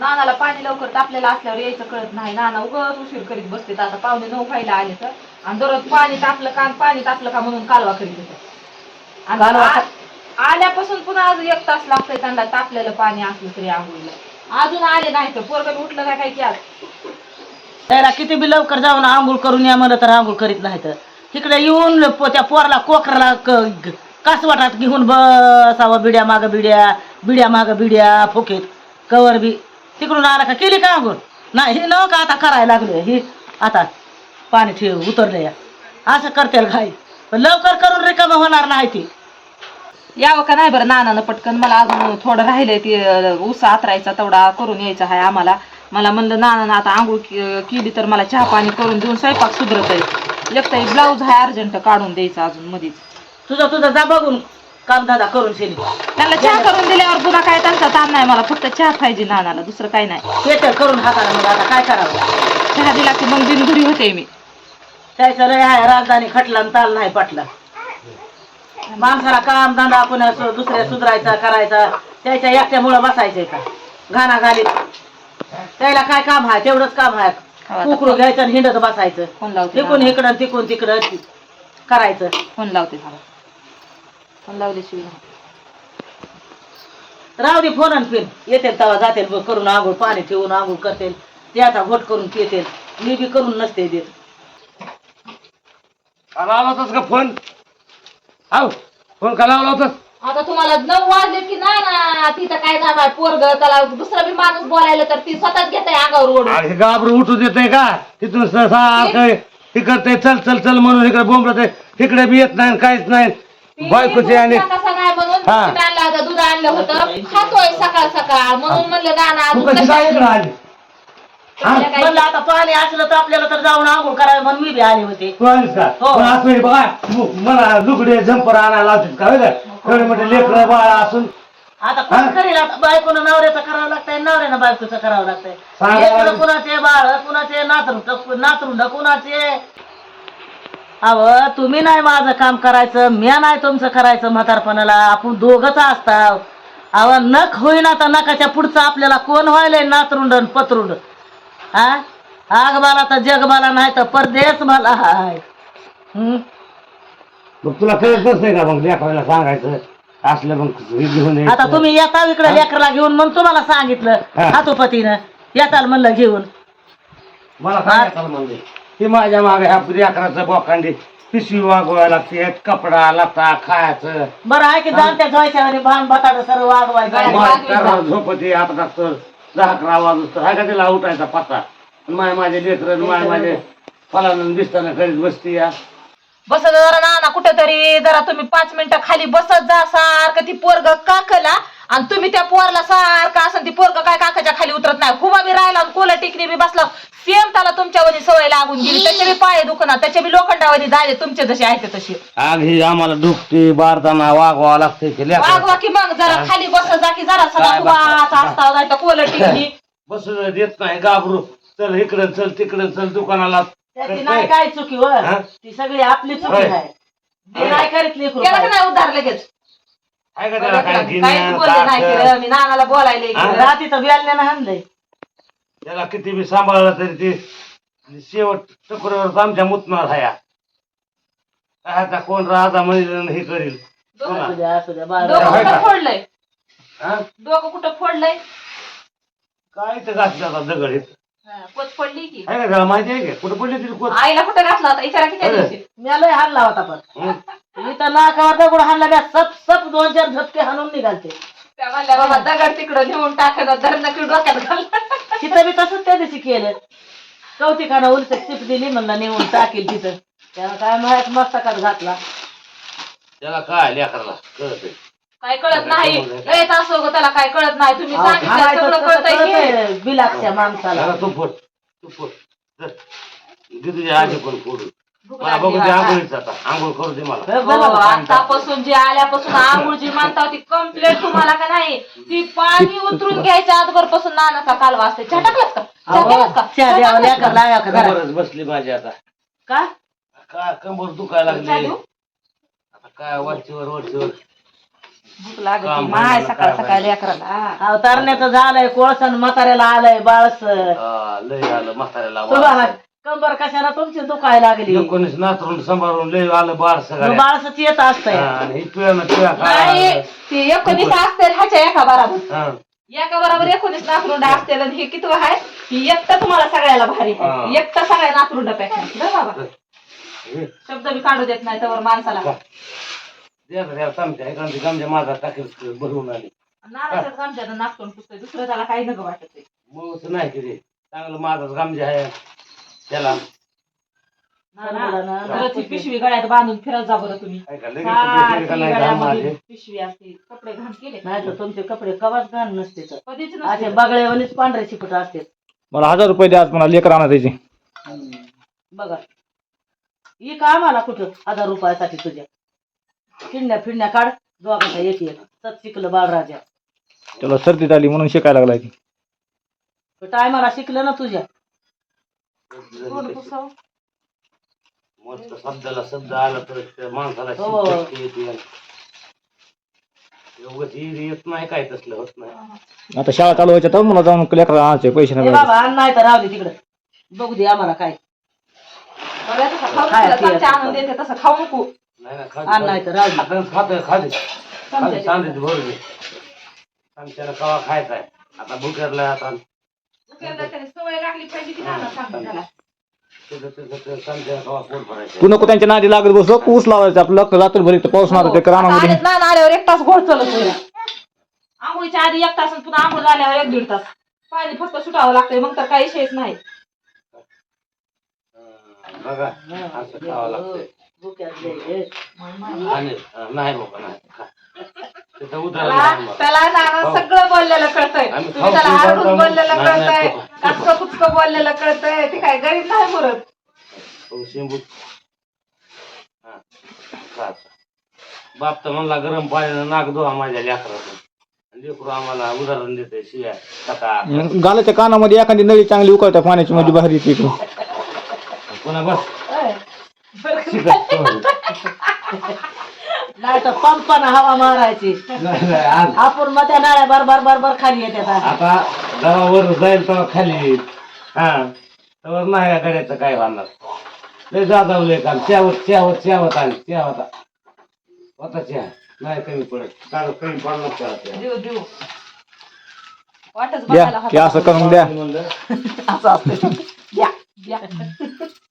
नानाला पाणी लवकर तापलेलं असल्यावर यायचं कळत नाही. नाना उगाच उशीर करीत बसते आता पाहुणे नऊ खायला आले तर. आणि दररोज पाणी तापलं का पाणी तापलं का म्हणून कालवा करीत होते. आणि आ- आल्यापासून पुन्हा आज एक तास लागतंय त्यांना तापलेलं पाणी असलं तरी आंघोळीला अजून आले नाही तर पोरगण उठलं काय काय की आज. त्याला किती बी लवकर जाऊन आंघोळ करून या म्हणलं तर आंघोळ करीत नाही तर. तिकडे येऊन प- त्या पोरला कोकराला क- कासवाटात घेऊन बसावं बिड्या माग बिड्या बिड्या माग बिड्या फुकीत. कवर बी तिकडून आला का केली का आंघोळ नाही हे का आता करायला लागले? ही आता पाणी ठेव उतरले या. असं करते घाई. पण लवकर करून रिकामं होणार नाही ती. यावं का नाही बरं नानानं पटकन? मला अजून थोडं राहिलंय ते ऊस आतरायचा तेवढा करून यायचा आहे आम्हाला. मला म्हणलं नानानं आता आंघोळ केली तर मला चहा पाणी करून देऊन स्वयंपाक सुधरत आहे एक ब्लाऊज आहे अर्जंट काढून द्यायचा अजून मधीच. तुझं तुझं जा बघून. कामदादा करून शेली त्यांना चहा करून दिल्यावर पुन्हा काय त्यांचा ताण नाही मला फक्त चहा पाहिजे नानाला दुसरं काही नाही. पेटर करून हाताला मग आता काय करावं? चहा दिला की मग बिनघरी होते मी. त्याचं लय आहे राजधानी खटला आणि ताल नाही पटला. माणसाला काम धंदा आपण असं दुसऱ्या सुधरायचा करायचा त्याच्या एकट्यामुळं बसायचंय का? घाणा घालीत त्याला काय काम आहे? तेवढंच काम आहे. कुकरू घ्यायचं आणि हिंडत बसायचं. फोन लावते तिकून इकडं तिकून तिकडं करायचं. फोन लावते थांबा फोन लावल्याशिवाय नाही. राहू दे फोन आणि पिन येते तेव्हा जाते करून आंघोळ पाणी ठेवून आंघोळ करते ते आता घोट करून पिते मी बी करून नसते देत. का लावला होतास का फोन? हाव फोन का लावला होतास? आता तुम्हाला नऊ वाजले की नाही ना? तिथं काय आहे पोरग? त्याला दुसरा बी माणूस बोलायला तर ती स्वतःच घेत आहे अंगावर ओढून. अरे घाबरून उठू देत नाही का? तिथून सारखं हे करते चल चल चल म्हणून इकडे बोंबलत इकडे बी येत नाही काहीच नाही. बायकोचे आणि कसा नाही म्हणून हा. बिस्किट आणलं होतं दूध आणलं होतं. खातोय सकाळ सकाळ. म्हणून म्हणलं नाना तू अजून कशी काय इकडे आली कशाला काय- म्हणलं आता पाणी असलं तर आपल्याला तर जाऊन आंघोळ करावे म्हणून मी बी आले होते. तू आलीस का? हो. पण असं नाही बघा मु- मला लुगडे झंपर आणायला लावतील का? का? एवढे मोठे लेकरं बाळा असून. आता कोण हा? करेल? आता बायकोनं नवऱ्याचं करावं लागतंय नवऱ्यानं बायकोचं करावं लागतंय. सांगा लेकरं बरं. कुणाचे बाळ कुणाचे नातरुंड नातरुंड कुणाचे? अव तुम्ही नाही माझं काम करायचं म्या नाही तुमचं करायचं म्हातारपणाला. आपण दोघच असताव. अव नख होईना तर नकाच्या पुढचं आपल्याला कोण व्हायलंय? नातरुंड आणि पतरुंड. हा आग मला तर जग मला नाही तर परदेश मला हाय हम्म मग तुला कळत नसतंय का मग लेकराला सांगायचं? असलं मग घेऊन यायचं. आता तुम्ही येता इकडे लेकरला घेऊन म्हणून तुम्हाला सांगितलं हा. हातोपतीनं येताल म्हणलं घेऊन. मला सांगायचं म्हणले. की माझ्या मागे ह्या लेकराचं बोकांडी. पिशवी वागवायला लागते कपडा लता खायचं. बरं आहे की जाणत्या जोयच्या भान बटाटा सर्व. माय झोपती आता टाकतो दहा अकरा हाय का तिला उठायचा पत्ता? माय माझे लेकर माय माझे फलानं दिसताना करीत बसती या. बसत जरा नाना कुठेतरी जरा तुम्ही पाच मिनिटं खाली बसत जा सारखं. ती पोरग काकला आणि तुम्ही त्या पोरला सारखं असं ती पोरग काय काकाच्या खाली उतरत नाही. खुबा बी राहिला आणि कोला टिकणी बी बसला. सेम त्याला तुमच्यावरी सवय लागून गेली. त्याचे बी पाय दुखणार त्याचे बी लोखंडावरी झाले तुमचे जसे आहेत तसे. आग ही आम्हाला दुखते बारताना वागवा लागते की वागवा की मग जरा खाली बसत जा की जरा सदा काय उभाचा असता नाही तर बसू. देत नाही घाबरू. चल इकडं चल तिकडं चल दुकानाला. त्याची नाही काय चुकी व हा? ती सगळी आपली चुकी होय. आहे. ती नाही करीत लेकरू केलं का बाई. नाही उद्धार लगेच? आहे का त्याला काय काहीच बोलले नाही? केलं मी नानाला बोलायला? गेलं. रात्री तर बेलण्यानं हाणलंय. त्याला किती बी सांभाळलं तरी ते शेवट टकुऱ्यावर आमच्या मुतणार हाया. आता कोण राहता म्हणजे हे करील. डोकं असू द्या असू द्या बाळ डोकं होय का? कुठं फोडलंय? हा? डोकं कुठं फोडलंय? काय तर घातलं आता दगड हे कोच पडली की? आहे का त्याला माहिती आहे का? कुठं पडली तिथे कोण आईला कुठं घातला होता? विचारा की त्या अरे. दिवशी? मी लय हाणला होता पण. हं? मी तर नाकावर दगड हाणला सप सप दोन चार झटके हाणून निघालते. त्या म्हणल्या बाबा दगड तिकडं नेऊन टाकत धरणं की डोक्यात तिथं बी तसंच त्या दिवशी केलं. कौतिकानं उलट चिप दिली म्हणलं नेऊन टाकेल तिथं. त्यानं काय माहीत मस्तकात घातला. त्याला काय लेकराला कळत काय कळत नाही. लयच असो ग त्याला काय कळत नाही. तुम्ही अहो, सांगितलं हाणायचं सगळं तसं कळतंय की. कळतंय बिलाकच्या माणसाला. त्याला तू फोड तू फोड. दे तुझ्या आधी पण फोडून. मला लागली बघू दे आता. आंघोळीच आता. आंघोळ करू दे मला. बघा बा. आतापासून जी आल्यापासून आंघोळ जी मानता होती कंप्लीट तुम्हाला का नाही? ती पाणी उतरून घ्यायच्या आजभरपासून नानाचा कालवा असते. चहा टाकलास का? का? बसली माझी आता. का? कंबर दुखायला लागली? आता काय वरचीवर वरचीवर. भूक लागत. काम माय बनायला सकाळ काय सकाळ लेकराला. अवतारण्याचं झालंय कोळसन म्हाताऱ्याला आलंय बाळस. लय आलं म्हाताऱ्याला वास. कंबर कशाला तुमची दुखायला लागली? एकोणीस नातरून सांभाळून लय आलं बार सगळ्या बाळसच येत असतंय. हा, आणि ही पिळणं पिळा नाही काय ते एकोणीस असते ह्याच्या एका बराबर. हा. एका बरोबर एकोणीस नातरुंड असते आणि हे किती आहे ही एकटा तुम्हाला सगळ्याला भारी हा. आहे एकटा सगळ्या नातरुंडपेक्षा. बाबा. हे, शब्द बी काढू देत नाही त्यावर माणसाला. द्या ना, द्या चमच्या एखादी गमच्या माझा टाकेल भरवून आली. नानाच्याच आमच्या नागतोंड पुसतोय दुसरं त्याला काही नग वाटत नाही. की रे. चांगलं माझाच गमजे आहे. त्याला खरंच ही पिशवी गळ्यात बांधून फिरत जा बरं तुम्ही. काय का लगेच माझे पिशवी असते. कपडे घाण केले नाही तर तुमचे कपडे कवाच घाण नसते तर. कधीच असे नसते. बगळेवानीच पांढरे शिकट असते. मला हजार रुपये द्या आज मला लेकर आणा त्याची बघा. ही का आम्हाला कुठं हजार रुपयासाठी तुझ्या. फिरण्या फिरण्या काढ. दोघांचा एक एक. सत शिकलं बाळराजा. त्याला सर्दीत आली म्हणून शिकायला लागलाय ती टायमाला शिकलं ना तुझ्या? मस्त शब्दाला शब्द आला तर त्या माणसाला हो. येते. एवढंच इरी येत नाही काय तसलं होत नाही. आता शाळा चालू व्हायच्या तर मला जाऊन लेकर आणायचे पैसे नाही बाबा आण नाही तर राहू दे तिकडे. बघू दे आम्हाला काय. बघा तसं चमचा देते खाऊ नको. नाही ना आण नाही तर राहू दे. खात खात खाते बरोबर चमच्याला कवा खायचा आहे आता भुकेरला आता. दुकानदार त्याला सवय लागली पाहिजे की नाना सांगतो त्याला. त्याचं त्याचं ते नको त्यांच्या नादी लागत बसलो ऊस लावायचं आपलं. रात्रभर इथं पाऊस मारत ते आता रानामध्ये आलेच आल्यावर एक तास घोड चालत आंघोळीच्या आधी एक तास आणि पुन्हा आंघोळ झाल्यावर एक दीड तास. पाणी फक्त सुटावं लागतंय मग तर काही विषयच नाही. बघा असं खावं लागतंय. जाईल. हा, नाही बाबा नाही. त्याला नाना हो. सगळं बोललेलं कळतंय. आम्ही तुम्ही त्याला खाऊ पिऊ बोललेलं नाही, कळतंय. कुचकं बोललेलं कळतंय. ते काय गरीब नाही मरत. हो, हा. बाप तर म्हणला गरम पाण्यानं नाक धुवा माझ्या लेकराचं. लेकरू आम्हाला उदाहरण देते शिव्या कथा गालाच्या कानामध्ये एखादी नळी चांगली उकळत्या पाण्याची म्हणजे बाहेर येते इकडून पुन्हा बस. होय. शिकत तो. नाही तर पंपानं हवा मारायची. नाही, नाही, आज. आपण मग त्या नाळ्या बार बार बार बार खाली येतात आता जेव्हा वर जाईल तेव्हा खाली. येईल हा. तेव्हा नाही या गड्याचं काय होणार? लय जाधवलंय काम च्यावत च्यावत च्यावत आली च्यावत होता चहा नाही कमी पडत. काल कमी पडणार चहा त्या. देऊ देऊ वाटच द्या बघायला की असं करून द्या. म्हणलं असं असतं द्या द्या.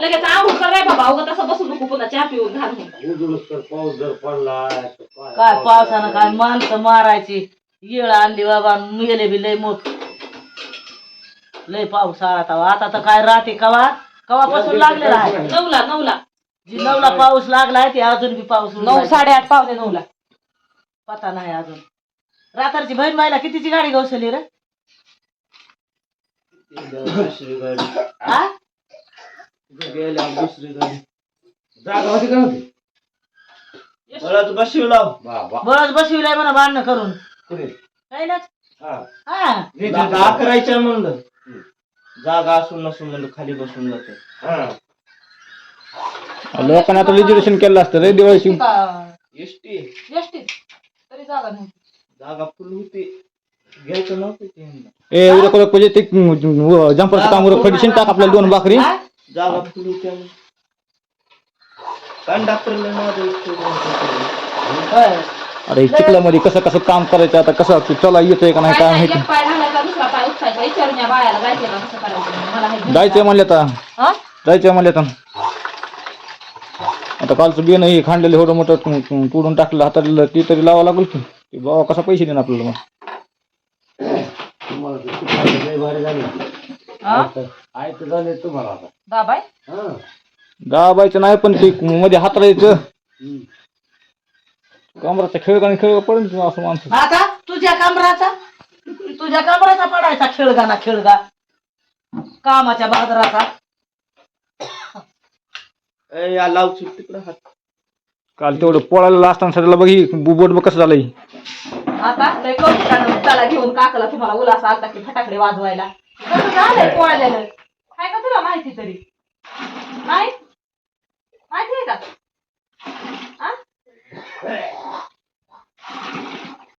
लगेच आंघोळ कर रे बाबा उगा तसं बसू नको पुन्हा चहा पिऊन घाल. म्हणून. उजळूस तर पाऊस जर पडला तर काय- पावसानं काय माणसं मारायची? येळ आणली बाबा मेले बी लय मोठ. लय पाऊस आला तवा आता तर काय राहते कवा? कवापासून लागलेला आहे? नऊला नऊला. जी नऊला पाऊस लागलाय ते अजून बी पाऊस नऊ उडलाय. साडेआठ पावणे नऊला. पता नाही अजून. रात्रची बहीण बाईला कितीची गाडी गवसली रे? जागा होती का नव्हती बाबा बळच बसविलाय म्हणा भांडणं करून कुठे? ना हा. हा जागा म्हणलं जागा असून नसून म्हणलं खाली बसून जाते हा. लोकांनी आता रिझर्वेशन केलं असतं रे दिवाळीची एसटी एसटीत तरी जागा नाही जागा फुल होती घ्यायचं नव्हतं ते म्हणलं. ए उद्या कोणा ते जंपरचं काम उरक खडीशीन टाक आपल्याला दोन भाकरी हा? जागा फुल. कंडक्टरला माझं. होय. अरे चिखलामध्ये कसं कसं काम करायचं आता कसं चला येतंय का नाही काय काय नाही, माहिती एक पाय घालायचा दुसरा पाय उठायचा विचारून या बायाला जायचं का कसं करायचं म्हणून. मला हे जायचंय म्हणले आता हा? जायचंय म्हणले आता आता कालचं बियाणं हे खांडलेलं एवढं मोठं तु- तु- तोडून टाकलं हाताला ती तरी लावा लागेल की ते बाबा कसा पैसे देणार आपल्याला मग तुम्हाला ते भारी झालं. हा? ऐकत झाले तुम्हाला आता. दाबाय? हा. दाबायचं नाही पण ते मध्ये हात राहायचं कमराचा खेळ आणि खेळ पडेल तुला असं माणसं. आता तुझ्या कमराचा? तुझ्या कमराचा पडायचा खेळगा ना खेळगा. कामाच्या बाजाराचा. ए, या लाव तिकडं हात. काल तेवढं पोळायला असताना सगळं बघ ही बोट बघ कसं झालंय. आता लय कौतुकानं त्याला घेऊन काकला तुम्हाला उलासा आलता की फटाकडे वाजवायला. कसं झालंय काय? का तुला माहिती तरी? नाही? माहिती आहे का?